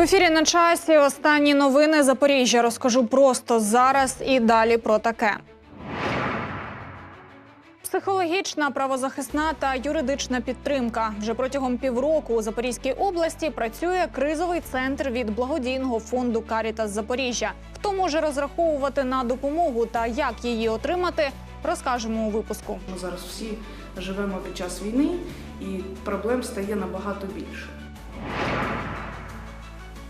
В ефірі на часі останні новини Запоріжжя. Розкажу просто зараз і далі про таке. Психологічна, правозахисна та юридична підтримка. Вже протягом півроку у Запорізькій області працює кризовий центр від благодійного фонду Карітас Запоріжжя. Хто може розраховувати на допомогу та як її отримати, розкажемо у випуску. Ми зараз всі живемо під час війни, і проблем стає набагато більше.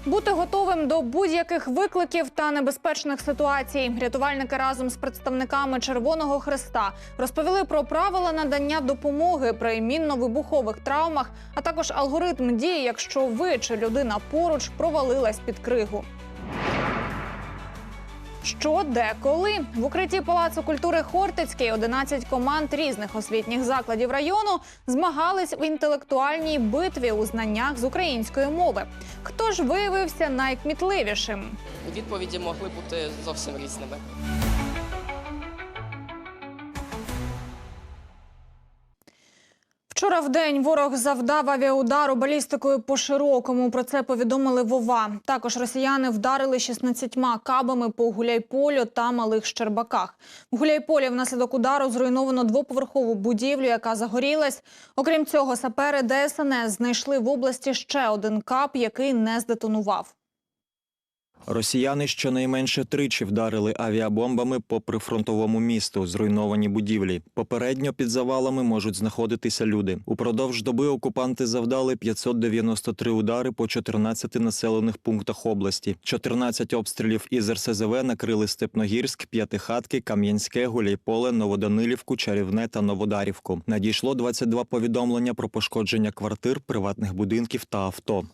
Бути готовим до будь-яких викликів та небезпечних ситуацій. Рятувальники разом з представниками Червоного Хреста розповіли про правила надання допомоги при мінно-вибухових травмах, а також алгоритм дії, якщо ви чи людина поруч провалилась під кригу. Що, де, коли в укритті Палацу культури Хортицький 11 команд різних освітніх закладів району змагались в інтелектуальній битві у знаннях з української мови. Хто ж виявився найкмітливішим? Відповіді могли бути зовсім різними. Вчора в день ворог завдав авіаудару балістикою по широкому. Про це повідомили Вова. Також росіяни вдарили 16 кабами по Гуляйполю та Малих Щербаках. В Гуляйполі внаслідок удару зруйновано двоповерхову будівлю, яка загорілась. Окрім цього, сапери ДСНС знайшли в області ще один кап, який не здетонував. Росіяни щонайменше тричі вдарили авіабомбами по прифронтовому місту, зруйновані будівлі. Попередньо під завалами можуть знаходитися люди. Упродовж доби окупанти завдали 593 удари по 14 населених пунктах області. 14 обстрілів із РСЗВ накрили Степногірськ, П'ятихатки, Кам'янське, Гуляйполе, Новоданилівку, Чарівне та Новодарівку. Надійшло 22 повідомлення про пошкодження квартир, приватних будинків та авто.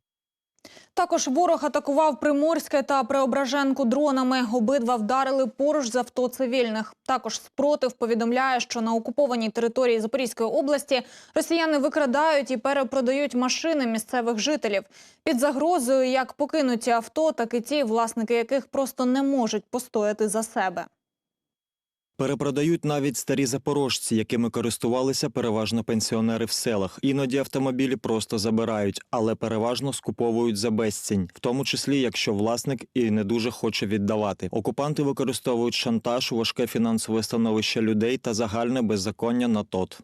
Також ворог атакував Приморське та Преображенку дронами. Обидва вдарили поруч з авто цивільних. Також спротив повідомляє, що на окупованій території Запорізької області росіяни викрадають і перепродають машини місцевих жителів. Під загрозою як покинуті авто, так і ті, власники яких просто не можуть постояти за себе. Перепродають навіть старі запорожці, якими користувалися переважно пенсіонери в селах. Іноді автомобілі просто забирають, але переважно скуповують за безцінь, в тому числі, якщо власник і не дуже хоче віддавати. Окупанти використовують шантаж, важке фінансове становище людей та загальне беззаконня на тот.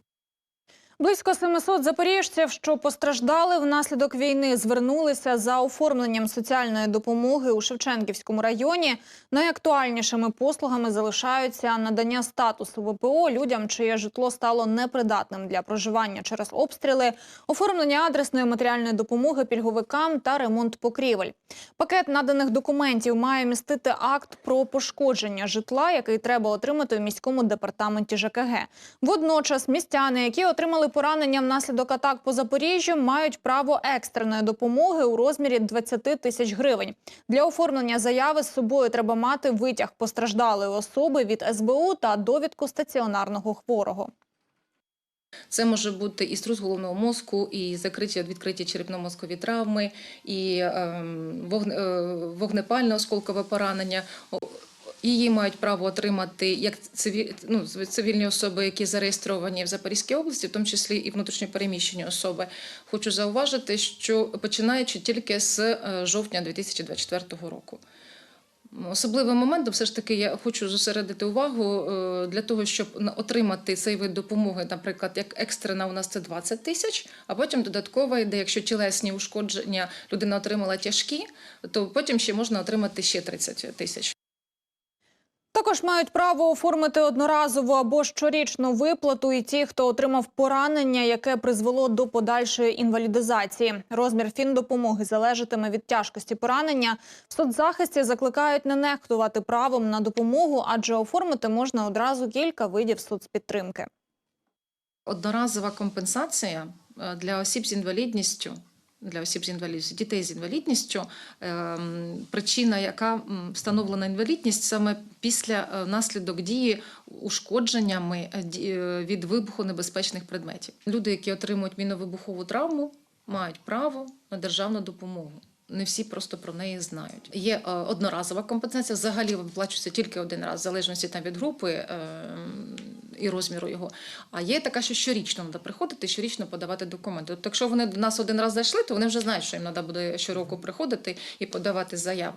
Близько 700 запоріжців, що постраждали внаслідок війни, звернулися за оформленням соціальної допомоги у Шевченківському районі. Найактуальнішими послугами залишаються надання статусу ВПО людям, чиє житло стало непридатним для проживання через обстріли, оформлення адресної матеріальної допомоги пільговикам та ремонт покрівель. Пакет наданих документів має містити акт про пошкодження житла, який треба отримати у міському департаменті ЖКГ. Водночас містяни, які отримали поранення внаслідок атак по Запоріжжю, мають право екстреної допомоги у розмірі 20 тисяч гривень. Для оформлення заяви з собою треба мати витяг постраждалої особи від СБУ та довідку стаціонарного хворого. Це може бути і струс головного мозку, і закриті відкриті черепно-мозкові травми, і ем, е, вогнепальне осколкове поранення. Її мають право отримати як циві- ну, цивільні особи, які зареєстровані в Запорізькій області, в тому числі і внутрішньопереміщені особи. Хочу зауважити, що починаючи тільки з е, жовтня 2024 року. Особливим моментом, все ж таки, я хочу зосередити увагу е, для того, щоб отримати цей вид допомоги, наприклад, як екстрена у нас це 20 тисяч, а потім додаткова йде, якщо тілесні ушкодження людина отримала тяжкі, то потім ще можна отримати ще 30 тисяч. Також мають право оформити одноразову або щорічну виплату і ті, хто отримав поранення, яке призвело до подальшої інвалідизації. Розмір фіндопомоги залежатиме від тяжкості поранення. В соцзахисті закликають не нехтувати правом на допомогу, адже оформити можна одразу кілька видів соцпідтримки. Одноразова компенсація е, для осіб з інвалідністю. Для осіб з інвалідністю, дітей з інвалідністю, ем, причина, яка встановлена інвалідність саме після е, наслідок дії ушкодженнями е, е, від вибуху небезпечних предметів. Люди, які отримують міновибухову травму, мають право на державну допомогу. Не всі просто про неї знають. Є одноразова компенсація. Взагалі виплачується тільки один раз, в залежності там від групи. І розміру його. А є така, що щорічно треба приходити, щорічно подавати документи. Тобто, якщо вони до нас один раз зайшли, то вони вже знають, що їм треба буде щороку приходити і подавати заяву.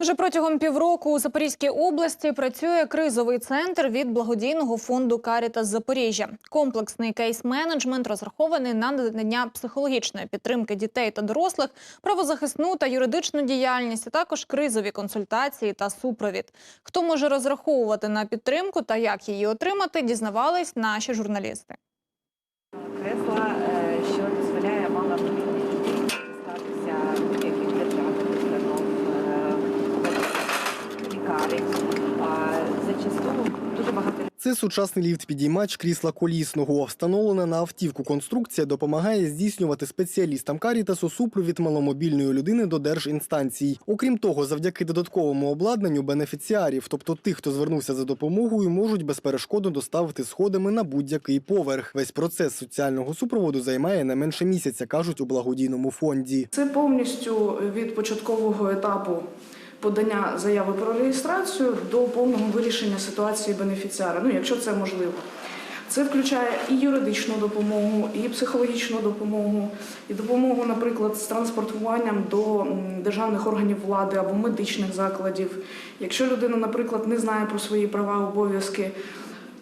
Вже протягом півроку у Запорізькій області працює кризовий центр від благодійного фонду Карітас Запоріжжя. Комплексний кейс-менеджмент розрахований на надання психологічної підтримки дітей та дорослих, правозахисну та юридичну діяльність, а також кризові консультації та супровід. Хто може розраховувати на підтримку та як її отримати, дізнавались наші журналісти. кресла, е, що дозволяє маломобільній людині дістатися будь-яких державних установ, е, лікарень. А Зачасту дуже багато Це сучасний ліфт-підіймач крісла колісного. Встановлена на автівку конструкція допомагає здійснювати спеціалістам Карітасу супровід маломобільної людини до держінстанцій. Окрім того, завдяки додатковому обладнанню бенефіціарів, тобто тих, хто звернувся за допомогою, можуть безперешкодно доставити сходами на будь-який поверх. Весь процес соціального супроводу займає не менше місяця, кажуть у благодійному фонді. Це повністю від початкового етапу подання заяви про реєстрацію до повного вирішення ситуації бенефіціара, ну якщо це можливо. Це включає і юридичну допомогу, і психологічну допомогу, і допомогу, наприклад, з транспортуванням до державних органів влади або медичних закладів. Якщо людина, наприклад, не знає про свої права, обов'язки,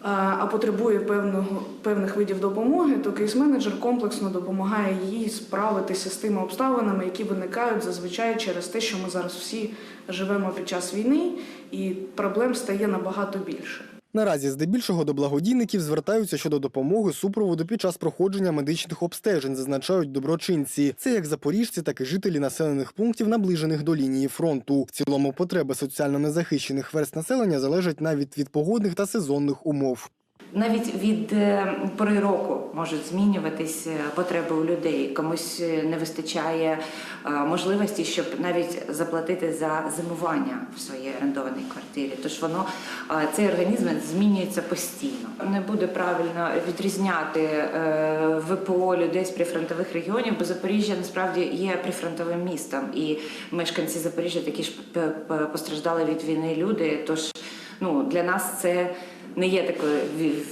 а а потребує певного, певних видів допомоги, то кейс-менеджер комплексно допомагає їй справитися з тими обставинами, які виникають зазвичай через те, що ми зараз всі живемо під час війни, і проблем стає набагато більше. Наразі здебільшого до благодійників звертаються щодо допомоги супроводу під час проходження медичних обстежень, зазначають доброчинці. Це як запоріжці, так і жителі населених пунктів, наближених до лінії фронту. В цілому потреби соціально незахищених верст населення залежать навіть від погодних та сезонних умов. Навіть від е, пори року можуть змінюватись е, потреби у людей. Комусь е, не вистачає можливості, щоб навіть заплатити за зимування в своїй орендованій квартирі. Тож воно цей організм змінюється постійно. Не буде правильно відрізняти ВПО людей з прифронтових регіонів, бо Запоріжжя насправді є прифронтовим містом, і мешканці Запоріжжя такі ж постраждали від війни люди. Тож ну для нас це не є такою ві-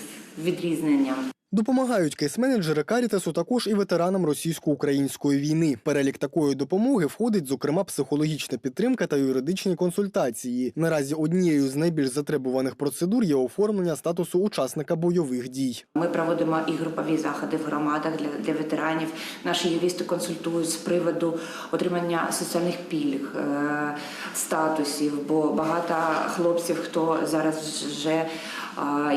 відрізненням. Допомагають кейс-менеджери Карітасу також і ветеранам російсько-української війни. Перелік такої допомоги входить, зокрема, психологічна підтримка та юридичні консультації. Наразі однією з найбільш затребуваних процедур є оформлення статусу учасника бойових дій. Ми проводимо і групові заходи в громадах для, для ветеранів. Наші юристи консультують з приводу отримання соціальних пільг, е, статусів, бо багато хлопців, хто зараз вже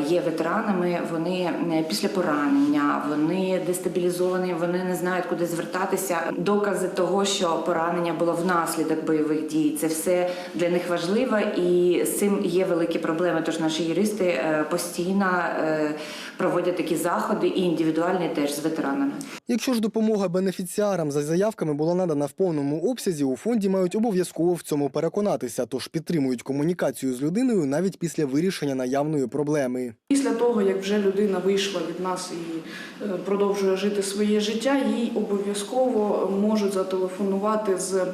є ветеранами, вони е, після поранення, вони дестабілізовані, вони не знають, куди звертатися. Докази того, що поранення було внаслідок бойових дій, це все для них важливо, і з цим є великі проблеми. Тож наші юристи е, постійно е, проводять такі заходи і індивідуальні теж з ветеранами. Якщо ж допомога бенефіціарам за заявками була надана в повному обсязі, у фонді мають обов'язково в цьому переконатися, тож підтримують комунікацію з людиною навіть після вирішення наявної проблеми. Після того, як вже людина вийшла від нас і е, продовжує жити своє життя, їй обов'язково можуть зателефонувати з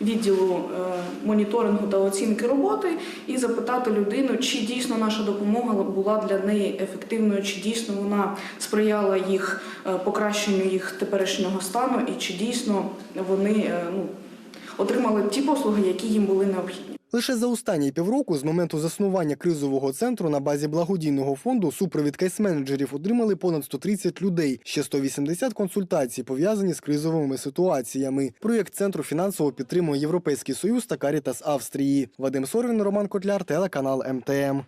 відділу е, моніторингу та оцінки роботи і запитати людину, чи дійсно наша допомога була для неї ефективною, чи дійсно вона сприяла їх е, покращенню їх теперішнього стану, і чи дійсно вони е, ну, отримали ті послуги, які їм були необхідні. Лише за останні півроку з моменту заснування кризового центру на базі благодійного фонду супровід кейс-менеджерів отримали понад 130 людей, ще 180 консультацій пов'язані з кризовими ситуаціями. Проєкт центру фінансово підтримує Європейський Союз та Карітас Австрії. Вадим Сорвін, Роман Котляр, телеканал МТМ.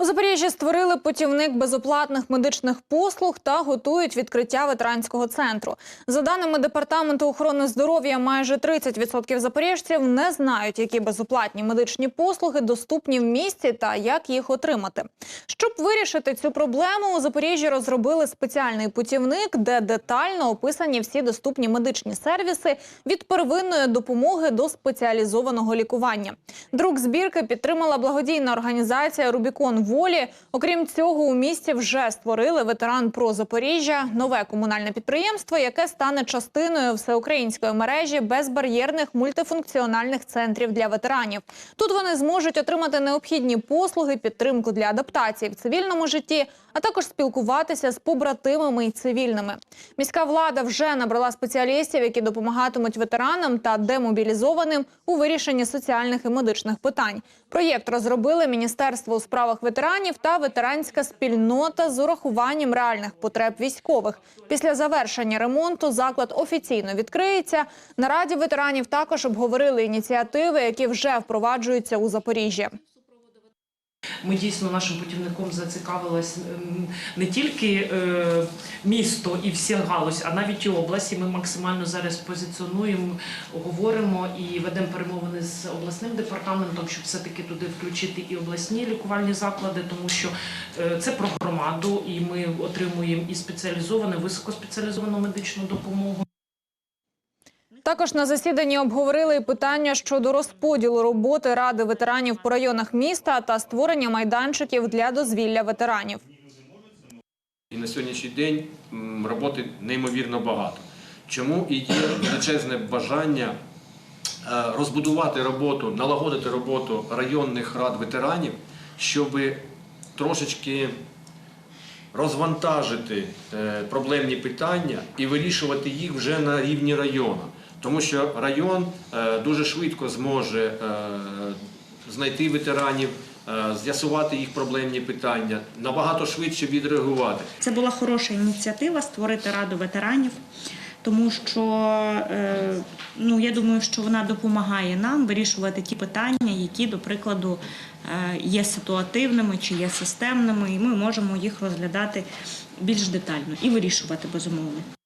У Запоріжжі створили путівник безоплатних медичних послуг та готують відкриття ветеранського центру. За даними департаменту охорони здоров'я, майже 30% запоріжців не знають, які безоплатні медичні послуги доступні в місті та як їх отримати. Щоб вирішити цю проблему, у Запоріжжі розробили спеціальний путівник, де детально описані всі доступні медичні сервіси від первинної допомоги до спеціалізованого лікування. Друк збірки підтримала благодійна організація Рубікон волі. Окрім цього, у місті вже створили ветеран про Запоріжжя, нове комунальне підприємство, яке стане частиною всеукраїнської мережі безбар'єрних мультифункціональних центрів для ветеранів. Тут вони зможуть отримати необхідні послуги, підтримку для адаптації в цивільному житті, а також спілкуватися з побратимами і цивільними. Міська влада вже набрала спеціалістів, які допомагатимуть ветеранам та демобілізованим у вирішенні соціальних і медичних питань. Проєкт розробили Міністерство у справах ветеранів та ветеранська спільнота з урахуванням реальних потреб військових. Після завершення ремонту заклад офіційно відкриється. На раді ветеранів також обговорили ініціативи, які вже впроваджуються у Запоріжжі. Ми дійсно нашим путівником зацікавилось ем, не тільки е, місто і всі галузь, а навіть і область. Ми максимально зараз позиціонуємо, говоримо і ведемо перемовини з обласним департаментом, щоб все-таки туди включити і обласні лікувальні заклади, тому що е, це про громаду, і ми отримуємо і спеціалізовану, високоспеціалізовану медичну допомогу. Також на засіданні обговорили питання щодо розподілу роботи ради ветеранів по районах міста та створення майданчиків для дозвілля ветеранів. І на сьогоднішній день роботи неймовірно багато. Чому і є величезне бажання е, розбудувати роботу, налагодити роботу районних рад ветеранів, щоб трошечки розвантажити е, проблемні питання і вирішувати їх вже на рівні району. Тому що район е, дуже швидко зможе е, знайти ветеранів, е, з'ясувати їх проблемні питання, набагато швидше відреагувати. Це була хороша ініціатива створити раду ветеранів, тому що ну я думаю, що вона допомагає нам вирішувати ті питання, які, до прикладу, є ситуативними чи є системними, і ми можемо їх розглядати більш детально і вирішувати безумовно.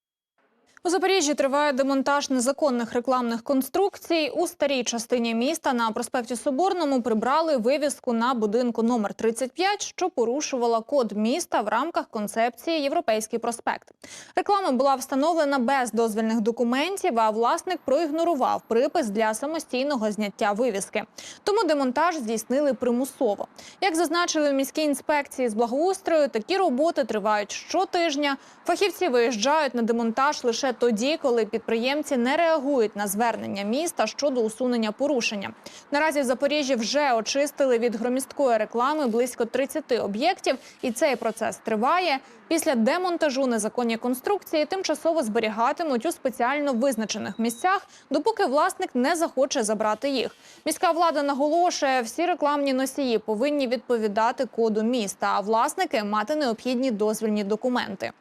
У Запоріжжі триває демонтаж незаконних рекламних конструкцій. У старій частині міста на проспекті Соборному прибрали вивіску на будинку номер 35, що порушувала код міста в рамках концепції Європейський проспект. Реклама була встановлена без дозвільних документів, а власник проігнорував припис для самостійного зняття вивіски. Тому демонтаж здійснили примусово. Як зазначили в міській інспекції з благоустрою, такі роботи тривають щотижня. Фахівці виїжджають на демонтаж лише тоді, коли підприємці не реагують на звернення міста щодо усунення порушення. Наразі в Запоріжжі вже очистили від громісткої реклами близько 30 об'єктів, і цей процес триває. Після демонтажу незаконні конструкції тимчасово зберігатимуть у спеціально визначених місцях, допоки власник не захоче забрати їх. Міська влада наголошує, всі рекламні носії повинні відповідати коду міста, а власники мати необхідні дозвільні документи.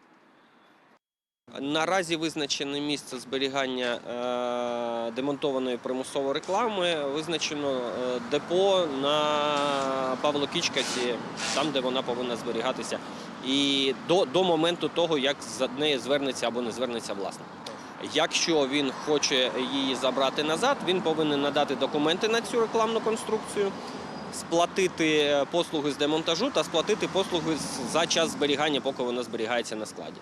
Наразі визначене місце зберігання е, демонтованої примусової реклами. Визначено е, депо на Павло-Кічкасі, там, де вона повинна зберігатися, і до, до моменту того, як за нею звернеться або не звернеться власник. Якщо він хоче її забрати назад, він повинен надати документи на цю рекламну конструкцію, сплатити послуги з демонтажу та сплатити послуги за час зберігання, поки вона зберігається на складі.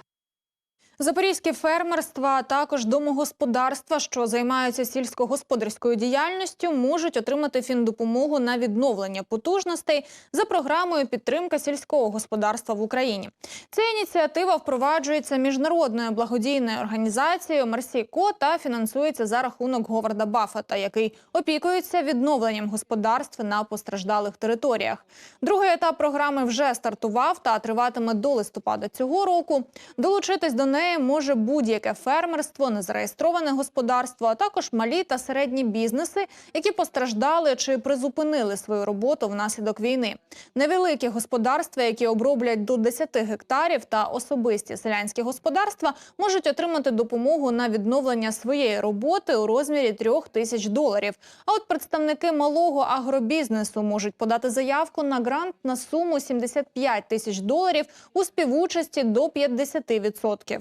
Запорізьке фермерство, а також домогосподарства, що займаються сільськогосподарською діяльністю, можуть отримати фіндопомогу на відновлення потужностей за програмою підтримка сільського господарства в Україні. Ця ініціатива впроваджується міжнародною благодійною організацією Марсіко та фінансується за рахунок Говарда Баффета, який опікується відновленням господарств на постраждалих територіях. Другий етап програми вже стартував та триватиме до листопада цього року. Долучитись до неї може будь-яке фермерство, незареєстроване господарство, а також малі та середні бізнеси, які постраждали чи призупинили свою роботу внаслідок війни. Невеликі господарства, які оброблять до 10 гектарів, та особисті селянські господарства можуть отримати допомогу на відновлення своєї роботи у розмірі 3 тисяч доларів. А от представники малого агробізнесу можуть подати заявку на грант на суму 75 тисяч доларів у співучасті до 50%.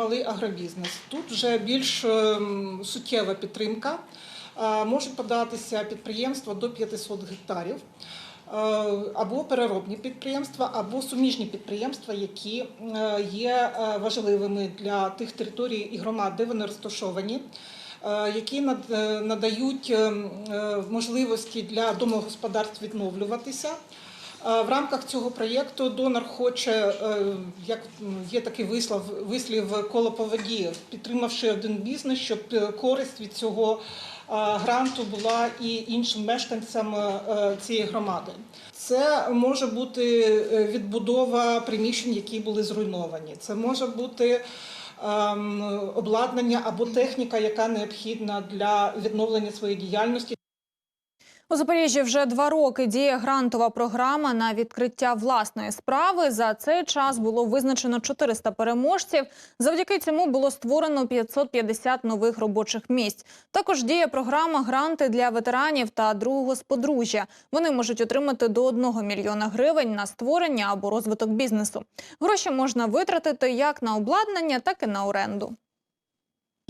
Малий агробізнес. Тут вже більш ем, суттєва підтримка. Е, Можуть податися підприємства до 500 гектарів, е, або переробні підприємства, або суміжні підприємства, які е, є важливими для тих територій і громад, де вони розташовані. Які над- надають ем, можливості для домогосподарств відновлюватися, В рамках цього проєкту донор хоче, е, як є такий вислов, вислів коло по воді, підтримавши один бізнес, щоб е, користь від цього е, гранту була і іншим мешканцям е, цієї громади. Це може бути е, відбудова приміщень, які були зруйновані. Це може бути ем, обладнання або техніка, яка необхідна для відновлення своєї діяльності. У Запоріжжі вже два роки діє грантова програма на відкриття власної справи. За цей час було визначено 400 переможців. Завдяки цьому було створено 550 нових робочих місць. Також діє програма гранти для ветеранів та другого з подружжя. Вони можуть отримати до 1 мільйона гривень на створення або розвиток бізнесу. Гроші можна витратити як на обладнання, так і на оренду.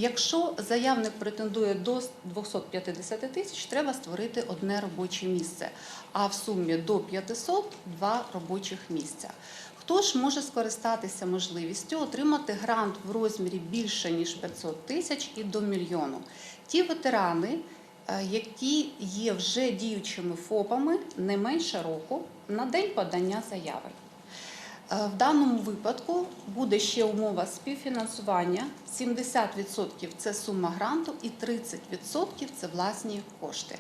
Якщо заявник претендує до 250 тисяч, треба створити одне робоче місце, а в сумі до 500 – два робочих місця. Хто ж може скористатися можливістю отримати грант в розмірі більше ніж 500 тисяч і до мільйону? Ті ветерани, е, які є вже діючими ФОПами не менше року на день подання заяви. Е, В даному випадку буде ще умова співфінансування. 70% – це сума гранту і 30% – це власні кошти.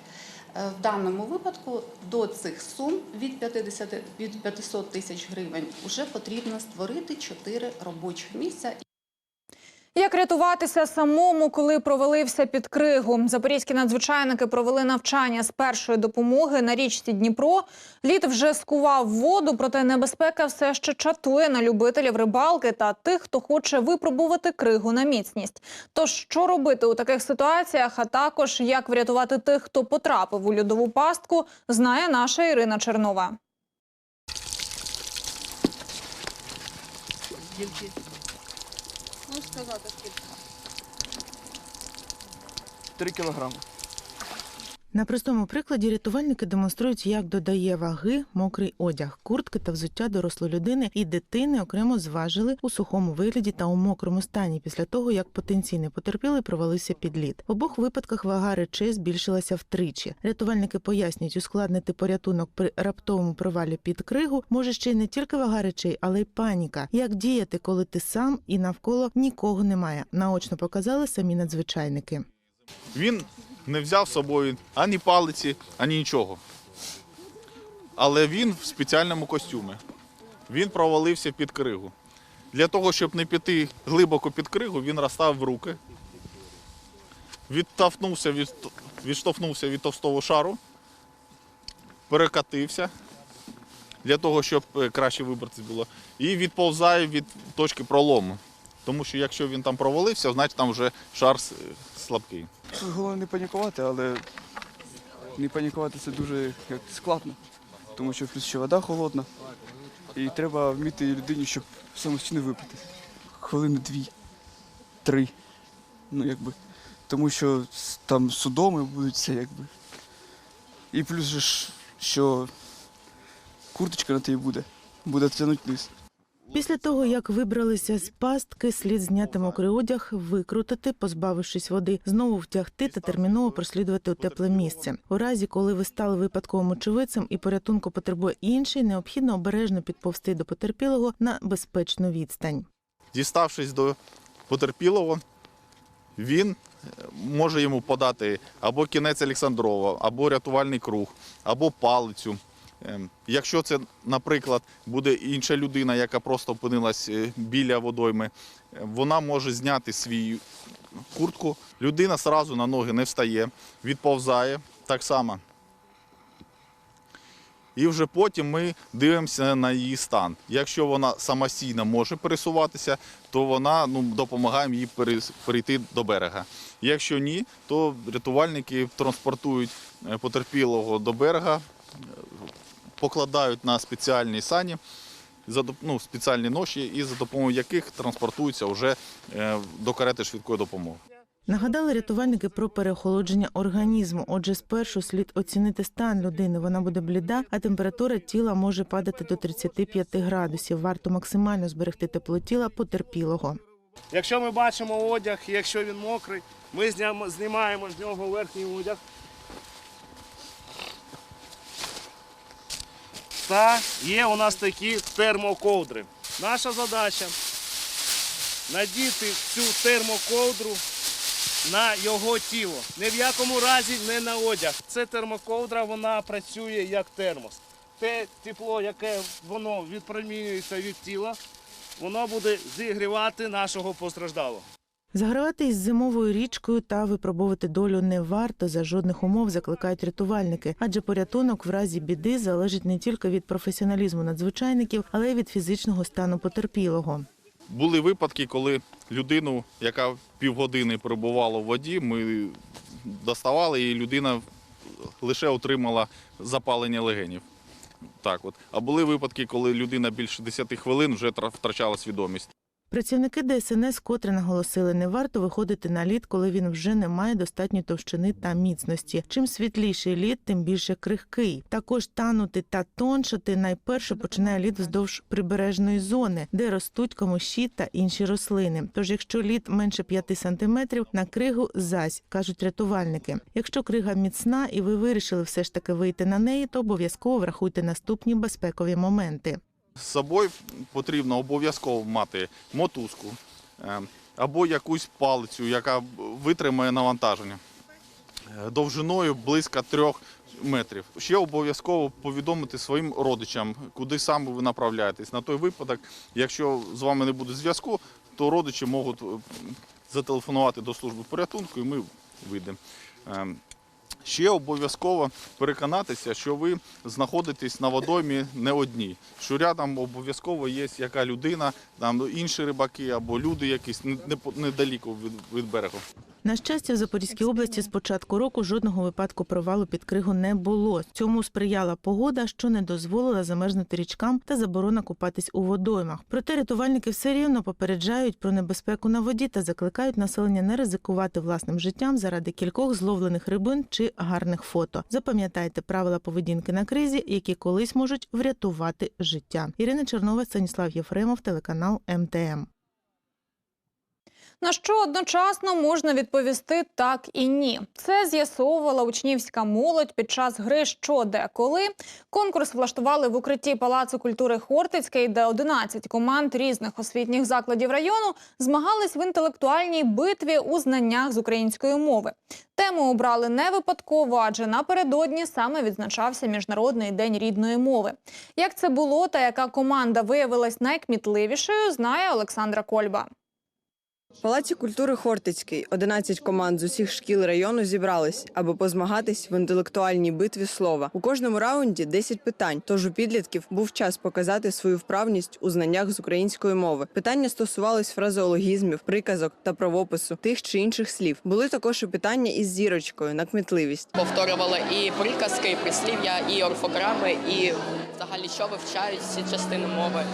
Е, В даному випадку до цих сум від 50, від 500 тисяч гривень вже потрібно створити 4 робочих місця. Як рятуватися самому, коли провалився під кригу? Запорізькі надзвичайники провели навчання з першої допомоги на річці Дніпро. Лід вже скував воду, проте небезпека все ще чатує на любителів рибалки та тих, хто хоче випробувати кригу на міцність. Тож, що робити у таких ситуаціях, а також як врятувати тих, хто потрапив у льодову пастку, знає наша Ірина Чернова. Три кілограми. На простому прикладі рятувальники демонструють, як додає ваги мокрий одяг, куртки та взуття дорослої людини і дитини окремо зважили у сухому вигляді та у мокрому стані після того, як потенційний потерпілий провалився під лід. В обох випадках вага речей збільшилася втричі. Рятувальники пояснюють, ускладнити порятунок при раптовому провалі під кригу може ще й не тільки вага речей, але й паніка. Як діяти, коли ти сам і навколо нікого немає? Наочно показали самі надзвичайники. Він не взяв з собою ані палиці, ані нічого. Але він в спеціальному костюмі. Він провалився під кригу. Для того, щоб не піти глибоко під кригу, він розстав руки, відтовкнувся від, відштовхнувся від товстого шару, перекатився для того, щоб е, краще вибратися було, і відповзає від точки пролому. Тому що якщо він там провалився, значить там вже шар слабкий. Головне не панікувати, але не панікувати це дуже складно, тому що плюс ще вода холодна. І треба вміти людині, щоб самостійно випити. Хвилини дві, три. Ну якби. Тому що там судоми будуть все якби. І плюс ж, що курточка на тебе буде, буде тягнути вниз. Після того, як вибралися з пастки, слід зняти мокрий одяг, викрутити, позбавившись води, знову втягти та терміново прослідувати у тепле місце. У разі, коли ви стали випадковим очевидцем і порятунку потребує інший, необхідно обережно підповсти до потерпілого на безпечну відстань. Діставшись до потерпілого, він е, може йому подати або кінець Олександрова, або рятувальний круг, або палицю. Ем, Якщо це, наприклад, буде інша людина, яка просто опинилась е, біля водойми, е, вона може зняти свою куртку. Людина одразу на ноги не встає, відповзає так само. І вже потім ми дивимося на її стан. Якщо вона самостійно може пересуватися, то вона ну, допомагаємо їй перейти до берега. Якщо ні, то рятувальники транспортують е, потерпілого до берега, покладають на спеціальні сані, ну, спеціальні ноші, і за допомогою яких транспортуються вже е, до карети швидкої допомоги. Нагадали рятувальники про переохолодження організму. Отже, спершу слід оцінити стан людини. Вона буде бліда, а температура тіла може падати до 35 градусів. Варто максимально зберегти тепло тіла потерпілого. Якщо ми бачимо одяг, якщо він мокрий, ми знямо- знімаємо з нього верхній одяг. Та є у нас такі термоковдри. Наша задача надіти цю термоковдру на його тіло. Ні в якому разі не на одяг. Це термоковдра, вона працює як термос. Те тепло, яке воно відпромінюється від тіла, воно буде зігрівати нашого постраждалого. Загравати із зимовою річкою та випробовувати долю не варто за жодних умов, закликають рятувальники, адже порятунок в разі біди залежить не тільки від професіоналізму надзвичайників, але й від фізичного стану потерпілого. Були випадки, коли людину, яка півгодини перебувала в воді, ми доставали, і людина лише отримала запалення легенів. Так от. А були випадки, коли людина більше 10 хвилин вже тра- втрачала свідомість. Працівники ДСНС котре наголосили, не варто виходити на лід, коли він вже не має достатньої товщини та міцності. Чим світліший лід, тим більше крихкий. Також танути та тоншати найперше починає лід вздовж прибережної зони, де ростуть камиші та інші рослини. Тож, якщо лід менше 5 сантиметрів, на кригу зась кажуть рятувальники. Якщо крига міцна і ви вирішили все ж таки вийти на неї, то обов'язково врахуйте наступні безпекові моменти. З собою потрібно обов'язково мати мотузку е, або якусь палицю, яка витримає навантаження е, довжиною близько трьох метрів. Ще обов'язково повідомити своїм родичам, куди саме ви направляєтесь. На той випадок, якщо з вами не буде зв'язку, то родичі можуть е, зателефонувати до служби порятунку і ми вийдемо. Ще обов'язково переконатися, що ви знаходитесь на водоймі не одні, що рядом обов'язково є яка людина, там інші рибаки або люди якісь не- не- недалеко від берегу. На щастя, в Запорізькій області з початку року жодного випадку провалу під кригу не було. Цьому сприяла погода, що не дозволила замерзнути річкам та заборона купатись у водоймах. Проте рятувальники все рівно попереджають про небезпеку на воді та закликають населення не ризикувати власним життям заради кількох зловлених рибин чи гарних фото. Запам'ятайте правила поведінки на кризі, які колись можуть врятувати життя. Ірина Чернова, Станіслав Єфремов, телеканал МТМ. На що одночасно можна відповісти так і ні. Це з'ясовувала учнівська молодь під час гри «Що, де, коли». Конкурс влаштували в укритті Палацу культури Хортицький, де 11 команд різних освітніх закладів району змагались в інтелектуальній битві у знаннях з української мови. Тему обрали не випадково, адже напередодні саме відзначався Міжнародний день рідної мови. Як це було та яка команда виявилась найкмітливішою, знає Олександра Кольба. Палаці культури Хортицький 11 команд з усіх шкіл району зібрались, аби позмагатись в інтелектуальній битві слова. У кожному раунді 10 питань. Тож у підлітків був час показати свою вправність у знаннях з української мови. Питання стосувались фразеологізмів, приказок та правопису тих чи інших слів. Були також і питання із зірочкою на кмітливість. Повторювали і приказки, і прислів'я, і орфограми, і взагалі що вивчають всі частини мови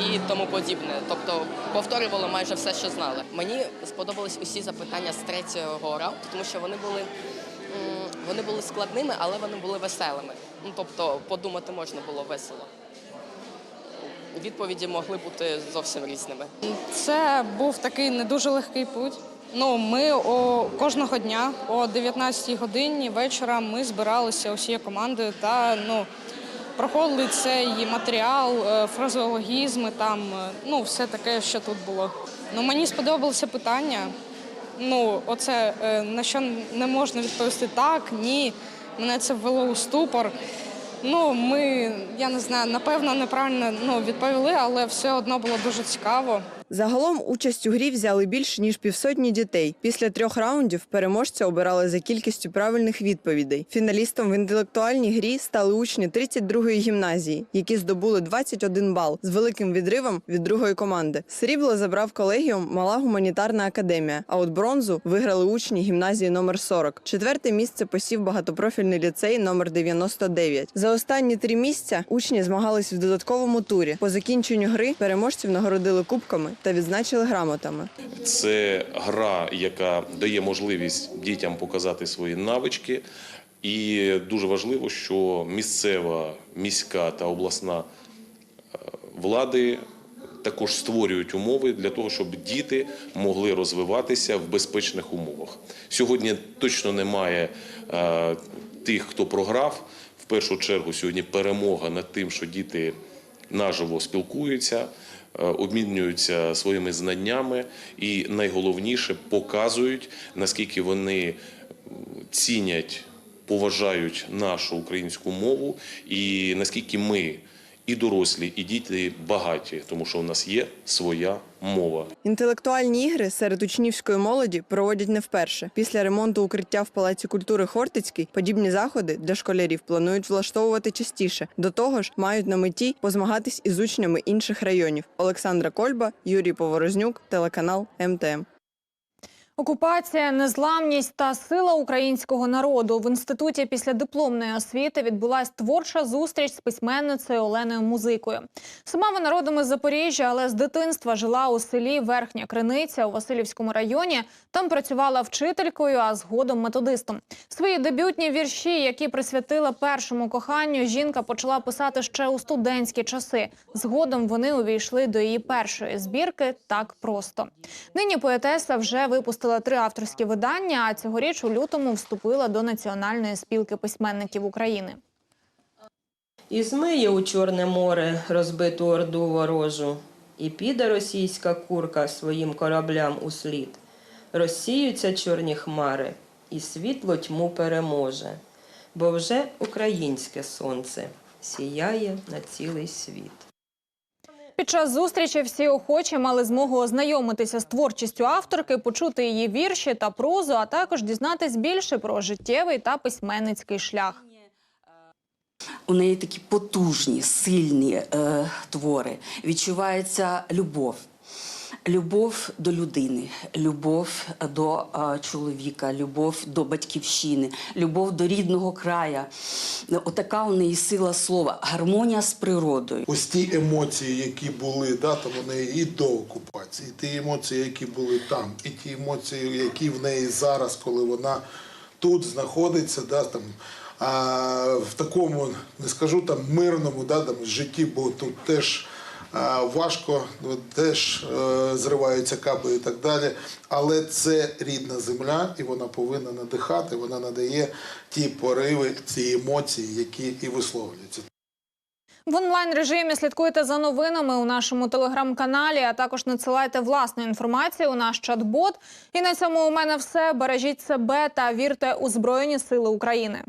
і тому подібне. Тобто повторювали майже все, що знали. Мені сподобались усі запитання з третього раунду, тому що вони були. Вони були складними, але вони були веселими. Ну, тобто подумати можна було весело. Відповіді могли бути зовсім різними. Це був такий не дуже легкий путь. Ну, ми о, кожного дня о 19-й годині вечора ми збиралися усією командою та ну, проходили цей матеріал, е, фразеологізми, там, е, ну, все таке, що тут було. Ну, мені сподобалося питання. Ну, оце е, на що не можна відповісти так, ні. Мене це ввело у ступор. Ну, ми, я не знаю, напевно, неправильно ну, відповіли, але все одно було дуже цікаво. Загалом участь у грі взяли більше ніж півсотні дітей. Після трьох раундів переможця обирали за кількістю правильних відповідей. Фіналістом в інтелектуальній грі стали учні 32-ї гімназії, які здобули 21 бал з великим відривом від другої команди. Срібло забрав колегіум Мала гуманітарна академія. А от бронзу виграли учні гімназії номер 40. Четверте місце посів багатопрофільний ліцей номер 99. За останні три місця учні змагались в додатковому турі. По закінченню гри переможців нагородили кубками та відзначили грамотами. Це гра, яка дає можливість дітям показати свої навички. І дуже важливо, що місцева, міська та обласна е, влади також створюють умови для того, щоб діти могли розвиватися в безпечних умовах. Сьогодні точно немає е, тих, хто програв в першу чергу сьогодні перемога над тим, що діти наживо спілкуються, обмінюються своїми знаннями і найголовніше показують, наскільки вони цінять, поважають нашу українську мову, і наскільки ми і дорослі, і діти багаті, тому що у нас є своя мова. Інтелектуальні ігри серед учнівської молоді проводять не вперше. Після ремонту укриття в Палаці культури Хортицький подібні заходи для школярів планують влаштовувати частіше. До того ж, мають на меті позмагатись із учнями інших районів. Олександра Кольба, Юрій Поворознюк, телеканал МТМ. Окупація, незламність та сила українського народу в інституті післядипломної освіти відбулась творча зустріч з письменницею Оленою Музикою. Сама вона родом із Запоріжжя, але з дитинства жила у селі Верхня Криниця у Васильівському районі. Там працювала вчителькою, а згодом методистом. Свої дебютні вірші, які присвятила першому коханню, жінка почала писати ще у студентські часи. Згодом вони увійшли до її першої збірки так просто. Нині поетеса вже випустила три авторські видання, а цьогоріч у лютому вступила до Національної спілки письменників України. І змиє у Чорне море розбиту орду ворожу, і піде російська курка своїм кораблям у слід. Розсіються чорні хмари, і світло тьму переможе, бо вже українське сонце сіяє на цілий світ. Під час зустрічі всі охочі мали змогу ознайомитися з творчістю авторки, почути її вірші та прозу, а також дізнатись більше про життєвий та письменницький шлях. У неї такі потужні, сильні е, твори. Відчувається любов. Любов до людини, любов до е, чоловіка, любов до батьківщини, любов до рідного края. Отака у неї сила слова, гармонія з природою. Ось ті емоції, які були да, у неї і до окупації, і ті емоції, які були там, і ті емоції, які в неї зараз, коли вона тут знаходиться, да, там, а, в такому, не скажу там мирному да, там, житті, бо тут теж а, важко, теж е, зриваються каби і так далі. Але це рідна земля, і вона повинна надихати, вона надає ті пориви, ці емоції, які і висловлюються. В онлайн режимі слідкуйте за новинами у нашому телеграм-каналі, а також надсилайте власну інформацію у наш чат-бот. І на цьому у мене все. Бережіть себе та вірте у Збройні Сили України.